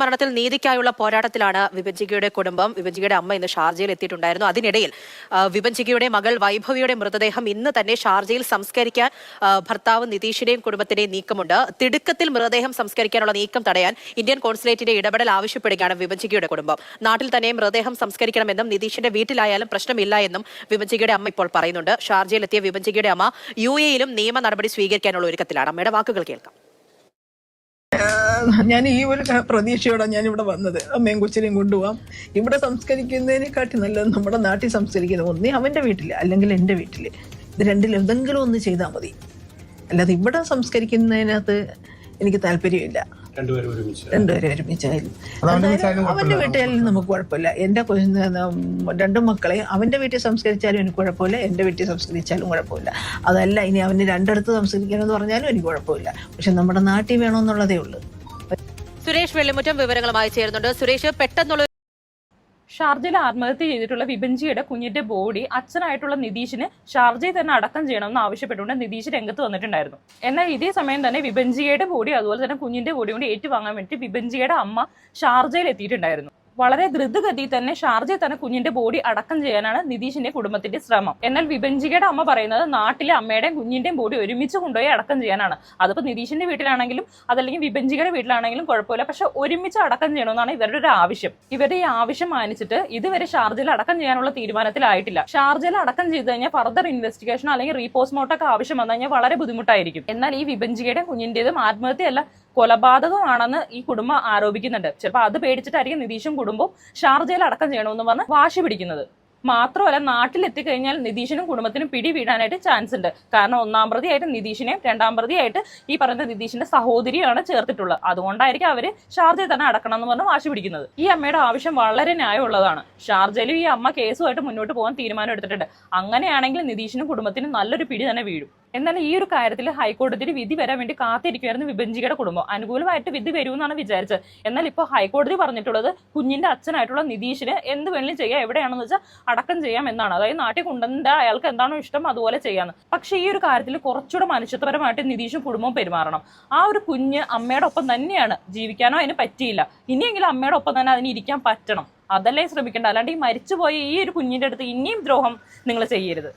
മരണത്തിൽ നീതിക്കായുള്ള പോരാട്ടത്തിലാണ് വിഭജികയുടെ കുടുംബം. വിഭജികയുടെ അമ്മ ഇന്ന് ഷാർജയിൽ എത്തിയിട്ടുണ്ടായിരുന്നു. അതിനിടയിൽ വിഭജികയുടെ മകൾ വൈഭവിയുടെ മൃതദേഹം ഇന്ന് തന്നെ ഷാർജയിൽ സംസ്കരിക്കാൻ ഭർത്താവ് നിതീഷിന്റെയും കുടുംബത്തിന്റെയും നീക്കമുണ്ട്. തിടുക്കത്തിൽ മൃതദേഹം സംസ്കരിക്കാനുള്ള നീക്കം തടയാൻ ഇന്ത്യൻ കോൺസുലേറ്റിന്റെ ഇടപെടൽ ആവശ്യപ്പെടുകയാണ് വിഭജികയുടെ കുടുംബം. നാട്ടിൽ തന്നെ മൃതദേഹം സംസ്കരിക്കണമെന്നും നിതീഷിന്റെ വീട്ടിലായാലും പ്രശ്നമില്ല എന്നും വിഭജികയുടെ അമ്മ ഇപ്പോൾ പറയുന്നുണ്ട്. ഷാർജയിൽ എത്തിയ വിഭജികയുടെ അമ്മ യു എയിലും നിയമ നടപടി സ്വീകരിക്കാനുള്ള ഒരുക്കത്തിലാണ്. അമ്മയുടെ വാക്കുകൾ കേൾക്കാം. ഞാൻ ഈ ഒരു പ്രതീക്ഷയോടെ ഞാൻ ഇവിടെ വന്നത്. അമ്മയും കൊച്ചിനെയും കൊണ്ടുപോകാം ഇവിടെ സംസ്കരിക്കുന്നതിനെക്കാട്ടി നല്ലത് നമ്മുടെ നാട്ടിൽ സംസ്കരിക്കുന്ന ഒന്നേ അവന്റെ വീട്ടിൽ അല്ലെങ്കിൽ എന്റെ വീട്ടിൽ ഇത് രണ്ടിൽ എന്തെങ്കിലും ഒന്ന് ചെയ്താൽ മതി. അല്ലാതെ ഇവിടെ സംസ്കരിക്കുന്നതിനകത്ത് എനിക്ക് താല്പര്യമില്ല. രണ്ടുപേരും ഒരുമിച്ച്. അവന്റെ വീട്ടിലായാലും നമുക്ക് കുഴപ്പമില്ല. എന്റെ രണ്ടു മക്കളെ അവന്റെ വീട്ടിൽ സംസ്കരിച്ചാലും എനിക്ക് കുഴപ്പമില്ല. എന്റെ വീട്ടിൽ സംസ്കരിച്ചാലും കുഴപ്പമില്ല. അതല്ല ഇനി അവന് രണ്ടിടത്ത് സംസ്കരിക്കണമെന്ന് പറഞ്ഞാലും എനിക്ക് കുഴപ്പമില്ല. പക്ഷെ നമ്മുടെ നാട്ടിൽ വേണമെന്നുള്ളതേ ഉള്ളൂ. സുരേഷ് വെള്ളിമുറ്റം വിവരങ്ങളുമായി ചേരുന്നുണ്ട്. സുരേഷ് പെട്ടെന്നുള്ള ഷാർജയിൽ ആത്മഹത്യ ചെയ്തിട്ടുള്ള വിഭഞ്ചിയുടെ കുഞ്ഞിന്റെ ബോഡി അച്ഛനായിട്ടുള്ള നിതീഷിന് ഷാർജയിൽ തന്നെ അടക്കം ചെയ്യണമെന്ന് ആവശ്യപ്പെട്ടുകൊണ്ട് നിതീഷ് രംഗത്ത് വന്നിട്ടുണ്ടായിരുന്നു. എന്നാൽ ഇതേ സമയം തന്നെ വിഭഞ്ചിയുടെ ബോഡി അതുപോലെ തന്നെ കുഞ്ഞിന്റെ ബോഡി കൊണ്ട് ഏറ്റുവാങ്ങാൻ വേണ്ടി വിഭഞ്ചിയുടെ അമ്മ ഷാർജയിൽ എത്തിയിട്ടുണ്ടായിരുന്നു. വളരെ ദ്രുതഗതിയിൽ തന്നെ ഷാർജയിൽ തന്നെ കുഞ്ഞിന്റെ ബോഡി അടക്കം ചെയ്യാനാണ് നിതീഷിന്റെ കുടുംബത്തിന്റെ ശ്രമം. എന്നാൽ വിഭഞ്ചികയുടെ അമ്മ പറയുന്നത് നാട്ടിലെ അമ്മയുടെയും കുഞ്ഞിന്റെയും ബോഡി ഒരുമിച്ച് കൊണ്ടുപോയി അടക്കം ചെയ്യാനാണ്. അതിപ്പോ നിതീഷിന്റെ വീട്ടിലാണെങ്കിലും അതല്ലെങ്കിൽ വിഭഞ്ചികയുടെ വീട്ടിലാണെങ്കിലും കുഴപ്പമില്ല. പക്ഷെ ഒരുമിച്ച് അടക്കം ചെയ്യണമെന്നാണ് ഇവരുടെ ഒരു ആവശ്യം. ഇവരുടെ ഈ ആവശ്യം മാനിച്ചിട്ട് ഇതുവരെ ഷാർജയിൽ അടക്കം ചെയ്യാനുള്ള തീരുമാനത്തിലായിട്ടില്ല. ഷാർജയിൽ അടക്കം ചെയ്ത് കഴിഞ്ഞാൽ ഫർദർ ഇൻവെസ്റ്റിഗേഷൻ അല്ലെങ്കിൽ റീപോസ്റ്റ്മോർട്ടം ഒക്കെ ആവശ്യം വന്നു കഴിഞ്ഞാൽ വളരെ ബുദ്ധിമുട്ടായിരിക്കും. എന്നാൽ ഈ വിഭഞ്ചികയുടെയും കുഞ്ഞിന്റേതും ആത്മഹത്യയല്ല കൊലപാതകമാണെന്ന് ഈ കുടുംബം ആരോപിക്കുന്നുണ്ട്. ചിലപ്പോൾ അത് പേടിച്ചിട്ടായിരിക്കും നിതീഷും കുടുംബവും ഷാർജയിൽ അടക്കം ചെയ്യണമെന്ന് പറഞ്ഞ് വാശി പിടിക്കുന്നത്. മാത്രമല്ല നാട്ടിലെത്തിക്കഴിഞ്ഞാൽ നിതീഷിനും കുടുംബത്തിനും പിടി വീഴാനായിട്ട് ചാൻസ് ഉണ്ട്. കാരണം ഒന്നാം പ്രതിയായിട്ട് നിതീഷിനെയും രണ്ടാം പ്രതിയായിട്ട് ഈ പറയുന്ന നിതീഷിന്റെ സഹോദരിയാണ് ചേർത്തിട്ടുള്ളത്. അതുകൊണ്ടായിരിക്കും അവർ ഷാർജയിൽ തന്നെ അടക്കണം എന്ന് പറഞ്ഞ് വാശി പിടിക്കുന്നത്. ഈ അമ്മയുടെ ആവശ്യം വളരെ ന്യായമുള്ളതാണ്. ഷാർജയിലും ഈ അമ്മ കേസുമായിട്ട് മുന്നോട്ട് പോകാൻ തീരുമാനം എടുത്തിട്ടുണ്ട് അങ്ങനെയാണെങ്കിൽ നിതീഷിനും കുടുംബത്തിനും നല്ലൊരു പിടി തന്നെ വീഴും. എന്നാൽ ഈ ഒരു കാര്യത്തിൽ ഹൈക്കോടതിയുടെ വിധി വരാൻ വേണ്ടി കാത്തിരിക്കുമായിരുന്നു വിഭജികയുടെ കുടുംബം. അനുകൂലമായിട്ട് വിധി വരുമെന്നാണ് വിചാരിച്ചത്. എന്നാൽ ഇപ്പോൾ ഹൈക്കോടതി പറഞ്ഞിട്ടുള്ളത് കുഞ്ഞിന്റെ അച്ഛനായിട്ടുള്ള നിതീഷിന് എന്ത് വേണമെങ്കിലും ചെയ്യാം എവിടെയാണെന്ന് വെച്ചാൽ അടക്കം ചെയ്യാം എന്നാണ്. അതായത് നാട്ടിൽ കൊണ്ടുവന്ന അയാൾക്ക് എന്താണോ ഇഷ്ടം അതുപോലെ ചെയ്യാന്ന്. പക്ഷേ ഈ ഒരു കാര്യത്തിൽ കുറച്ചുകൂടെ മനുഷ്യത്വപരമായിട്ട് നിതീഷും കുടുംബവും പെരുമാറണം. ആ ഒരു കുഞ്ഞ് അമ്മയുടെ ഒപ്പം തന്നെയാണ് ജീവിക്കാനോ അതിന് പറ്റിയില്ല. ഇനിയെങ്കിലും അമ്മയുടെ ഒപ്പം തന്നെ അതിന് ഇരിക്കാൻ പറ്റണം. അതല്ലേ ശ്രമിക്കേണ്ട അല്ലാണ്ട് ഈ മരിച്ചുപോയ ഈ ഒരു കുഞ്ഞിന്റെ അടുത്ത് ഇനിയും ദ്രോഹം നിങ്ങൾ ചെയ്യരുത്.